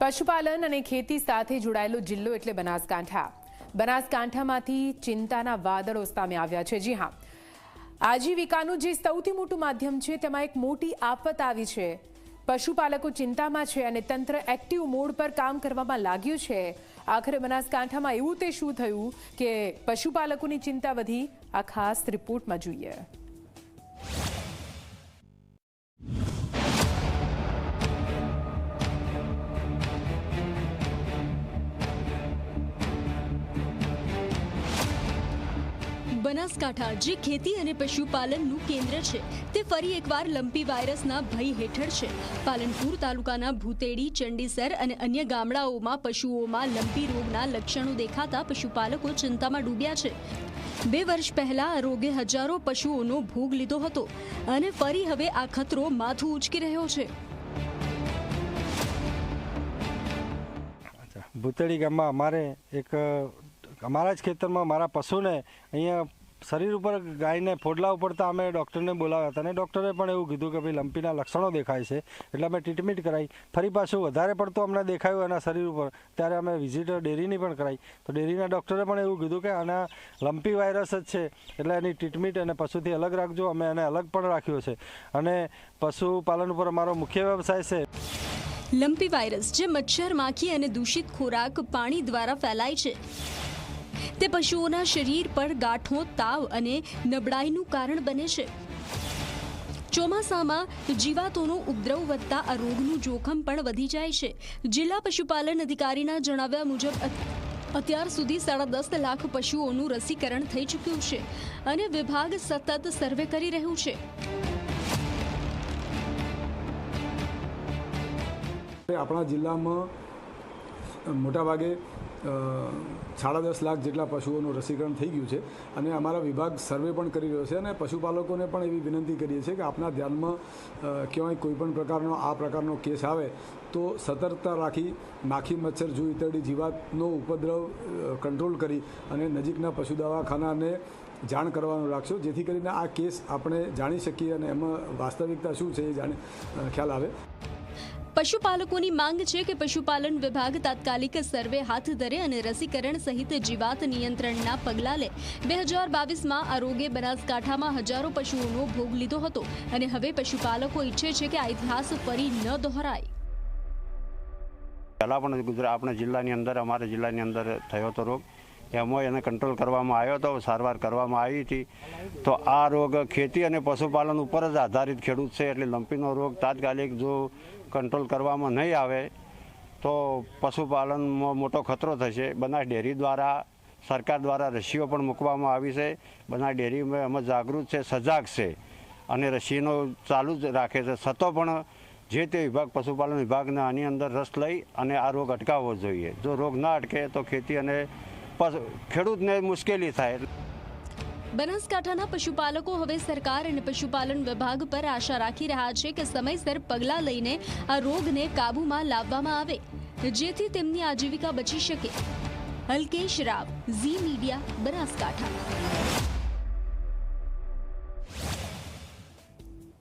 પશુપાલન અને ખેતી સાથે જોડાયેલો જિલ્લો એટલે બનાસકાંઠા. બનાસકાંઠામાંથી ચિંતાના વાદળો સામે આવ્યા છે. જી હા. આજીવિકાનું જે સૌથી મોટું માધ્યમ છે, તેમાં એક મોટી આફત આવી છે. પશુપાલકો ચિંતામાં છે અને તંત્ર એક્ટિવ મોડ પર કામ કરવામાં લાગ્યું છે. આખરે બનાસકાંઠામાં એવું તે શું થયું કે પશુપાલકોની ચિંતા વધી? આ ખાસ રિપોર્ટમાં જોઈએ. બનાસકાંઠા જે ખેતી અને પશુપાલનનું કેન્દ્ર છે, તે ફરી એકવાર લંપી વાયરસના ભય હેઠળ છે. પાલનપુર તાલુકાના ભૂતેડી, ચંડીસર અને અન્ય ગામડાઓમાં પશુઓમાં લંપી રોગના લક્ષણો દેખાતા પશુપાલકો ચિંતામાં ડૂબ્યા છે. બે વર્ષ પહેલા આ રોગે હજારો પશુઓનો ભોગ લીધો હતો અને ફરી હવે આ ખતરો માથું ઉચકી રહ્યો છે. ભૂતેડી ગામમાં અમારે એક, અમારા જ ખેતરમાં મારા પશુને અહીંયા શરીર ઉપર ગાયને ફોડલા ઉપડતા અમે ડૉક્ટરને બોલાવ્યા હતા અને ડૉક્ટરે પણ એવું કીધું કે ભાઈ લંપીના લક્ષણો દેખાય છે, એટલે અમે ટ્રીટમેન્ટ કરાવી ફરી પાછું વધારે પડતું અમને દેખાયું એના શરીર ઉપર, ત્યારે અમે વિઝિટ ડેરીની પણ કરાવી તો ડેરીના ડૉક્ટરે પણ એવું કીધું કે આના લંપી વાયરસ જ છે, એટલે એની ટ્રીટમેન્ટ અને પશુથી અલગ રાખજો, અમે એને અલગ પણ રાખ્યો છે. અને પશુપાલન ઉપર અમારો મુખ્ય વ્યવસાય છે. લંપી વાયરસ જે મચ્છર, માખી અને દૂષિત ખોરાક પાણી દ્વારા ફેલાય છે. તે પશુઓના શરીર પર ગાંઠો, તાવ અને નબળાઈનું કારણ બને છે. ચોમાસામાં જીવાતોનો ઉપદ્રવ વધતા આ રોગનું જોખમ પણ વધી જાય છે. જિલ્લા પશુપાલન અધિકારીના જણાવ્યા મુજબ અત્યાર સુધી સાડા દસ લાખ પશુઓનું રસીકરણ થઈ ચૂક્યું છે અને વિભાગ સતત સર્વે કરી રહ્યું છે. આપણા જિલ્લામાં મોટાભાગે સાડા દસ લાખ જેટલા પશુઓનું રસીકરણ થઈ ગયું છે અને અમારા વિભાગ સર્વે પણ કરી રહ્યો છે અને પશુપાલકોને પણ એવી વિનંતી કરીએ છીએ કે આપના ધ્યાનમાં કહેવાય ક્યાંય કોઈ પણ પ્રકારનો આ પ્રકારનો કેસ આવે તો સતર્કતા રાખી માખી મચ્છર જુ ઇતરડી જીવાતનો ઉપદ્રવ કંટ્રોલ કરી અને નજીકના પશુ દવાખાનાને જાણ કરવાનું રાખશો. જેથી કરીને આ કેસ આપણે જાણી શકીએ અને એમાં વાસ્તવિકતા શું છે એ જાણી ખ્યાલ આવે. પશુપાલકોની માંગ છે કે પશુપાલન વિભાગ તાત્કાલિક સર્વે હાથ ધરે અને રસીકરણ સહિત જીવાત નિયંત્રણના પગલાં લે. બે હજાર બાવીસમાં આ રોગે બનાસકાંઠામાં હજારો પશુઓનો ભોગ લીધો હતો અને હવે પશુપાલકો ઈચ્છે છે કે આ ઇતિહાસ ફરી ન દોહરાય. પહેલાં પણ ગુજરાત આપણા જિલ્લાની અંદર, અમારા જિલ્લાની અંદર થયો હતો રોગ. એમાં એને કંટ્રોલ કરવામાં આવ્યો હતો સારવાર કરવામાં આવી હતી. તો આ રોગ ખેતી અને પશુપાલન ઉપર જ આધારિત ખેડૂત છે એટલે લંપીનો રોગ તાત્કાલિક જો કંટ્રોલ કરવામાં નહીં આવે તો પશુપાલનમાં મોટો ખતરો થશે. બનાસ ડેરી દ્વારા, સરકાર દ્વારા રસીઓ પણ મૂકવામાં આવી છે. બનાસ ડેરીમાં અમે જાગૃત છે, સજાગ છે અને રસીનો ચાલુ જ રાખે છે. છતાં પણ જે તે વિભાગ, પશુપાલન વિભાગને આની અંદર રસ લઈ અને આ રોગ અટકાવવો જોઈએ. જો રોગ ના અટકે તો ખેતી અને ખેડૂતને મુશ્કેલી થાય બનાસકાંઠાના પશુપાલકો હવે સરકાર અને પશુપાલન વિભાગ પર આશા રાખી રહ્યા છે કે સમયસર પગલાં લઈને આ રોગને કાબૂમાં લાવવામાં આવે, જેથી તેમની આજીવિકા બચી શકે. અલ્કેશ રાવ, ઝી મીડિયા, બનાસકાંઠા.